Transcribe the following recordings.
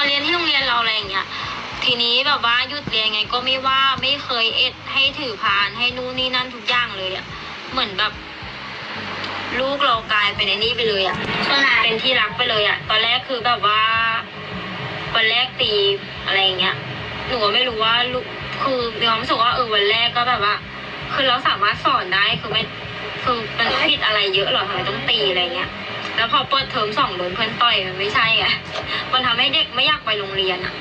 มาเรียนที่โรงเรียนเราอะไรอย่างเงี้ย ทีนี้แบบว่าหยุดเรียนไงก็ไม่ว่าไม่เคยเอ็ดให้ถือพานให้นู่นนี่นั่นทุกอย่างเลยอะเหมือนแบบ ลูกเรากลายเป็นไอ้นี่ไปเลยอะใช่ไหมเป็นที่รักไปเลยอะตอนแรกคือแบบว่าวันแรกตีอะไรอย่างเงี้ยหนูไม่รู้ว่าลูกคือมีความรู้สึกว่าเออวันแรกก็แบบว่า คือเราสามารถสอนได้คือไม่คือมันผิดอะไรเยอะหรอทำไมต้องตีอะไรเงี้ย แล้วพอเปิดเทอมสองโดนเพื่อนต่อยมันไม่ใช่ไงมันทำให้เด็กไม่อยากไปโรงเรียนอะ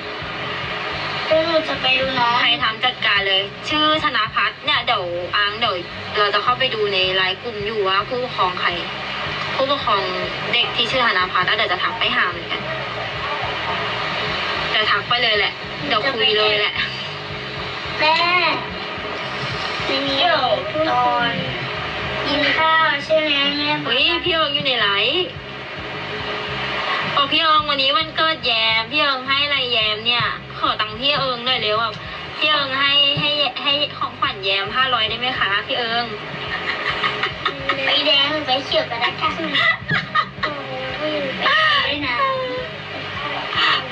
เดี๋ยวหนูจะไปดูน้องใครทำจัดการเลย ชื่อธนาพัฒน์เนี่ยเดี๋ยวอังเดี๋ยวเราจะเข้าไปดูในไลน์กลุ่มอยู่ว่าผู้ปกครองใคร ผู้ปกครองเด็กที่ชื่อธนาพัฒน์แล้วเดี๋ยวจะทักไปหาเหมือนกันจะทักไปเลยแหละเดี๋ยวคุยเลยแหละ แม่ไม่มีเดี๋ยวตอนกินข้าวใช่ไหมแม่เฮ้ยพี่เอิงอยู่ในไลฟ์บอกพี่เอิงวันนี้วันเกิดแยมพี่เอิงให้อะไรแยมเนี่ย ขอตังค์พี่เอิงหน่อยเร็วแบบพี่เอิงให้ให้ให้ของขวัญแยมห้าร้อยได้ไหมคะพี่เอิงไปแดงหรือไปเขียวก็ได้ค่ะโอ้ยไปด้วยนะ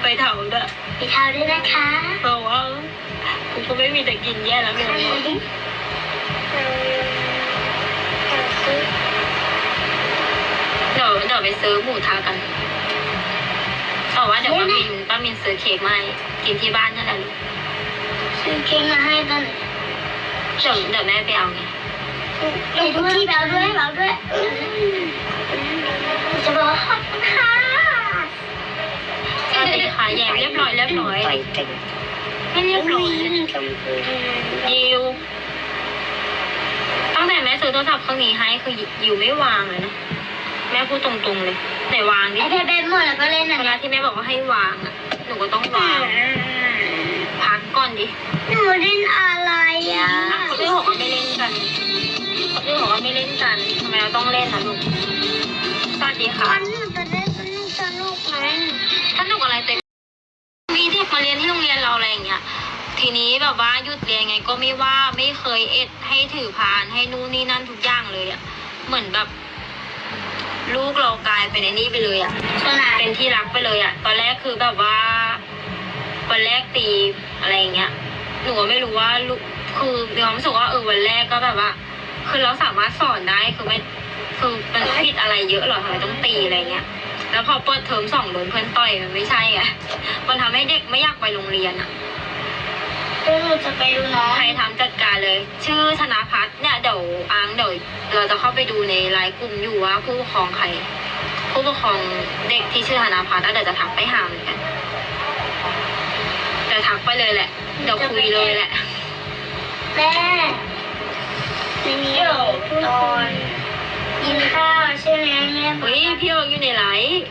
ไปเถาด้วยไปเท้าด้วยนะคะเพราะว่ากูก็ไม่มีแต่กินแย่แล้วเดี๋ย ไปซื้อหมูทากันแต่ว่าเดี๋ยวป้ามินป้ามินซื้อเค้กมาให้กินที่บ้านนั่นแหละลูกซื้อเค้กมาให้ตอนเดี๋ยวเดี๋ยวแม่ไปเอาไงหนูทุกที่แบลด้วยแบลด้วยจะบอกว่าขอบคุณค่ะสวัสดีค่ะแยมเรียบร้อยเรียบร้อยไม่เรียบร้อยยิวตั้งแต่แม่ซื้อโทรศัพท์เครื่องนี้ให้คือยิวไม่วางเลยนะ แม่พูดตรงๆเลยไหนวางดิไอแพดเบนหมดแล้วก็เล่นเวอันลานี้ที่แม่บอกว่าให้วางอะหนูก็ต้องวางพักก่อนดิหนูเล่นอะไรอะอะคนอื่นบอกว่าไม่เล่นกันคนอื่นบอกว่าไม่เล่นกันทำไมเราต้องเล่นนะลูกสวัสดีค่ะวันหนูจะเล่นสนุกสนุกไหมสนุกอะไรเต็มมีเด็กมาเรียนที่โรงเรียนเราอะไรอย่างเงี้ยทีนี้แบบว่าหยุดเรียนไงก็ไม่ว่าไม่เคยเอ็ดให้ถือพานให้นู่นนี่นั่นทุกอย่างเลยอะเหมือนแบบ ลูกเรากลายเป็นไอ้นี่ไปเลยอะใช่ไหมเป็นที่รักไปเลยอะตอนแรกคือแบบว่าวันแรกตีอะไรอย่างเงี้ยหนูก็ไม่รู้ว่าลูกคือมีความรู้สึกว่าเออวันแรกก็แบบว่า คือเราสามารถสอนได้คือไม่คือมันผิดอะไรเยอะเหรอทำไมต้องตีอะไรเงี้ย แล้วพอเปิดเทอมสองโดนเพื่อนต่อยมันไม่ใช่ไงมันทำให้เด็กไม่อยากไปโรงเรียนอะเดี๋ยวหนูจะไปดูน้องใครทำจัดการเลย ชื่อธนาพัฒน์เนี่ยเดี๋ยวอัง เดี๋ยวเราจะเข้าไปดูในไลน์กลุ่มอยู่ว่าผู้ปกครองใคร ผู้ปกครองเด็กที่ชื่อธนาพัฒน์แล้วเดี๋ยวจะทักไปหาเหมือนกันจะทักไปเลยแหละเดี๋ยวคุยเลยแหละแม่ไม่มีเดี๋ยวตอนกินข้าวใช่ไหมแม่เฮ้ยพี่เอิงอยู่ในไลฟ์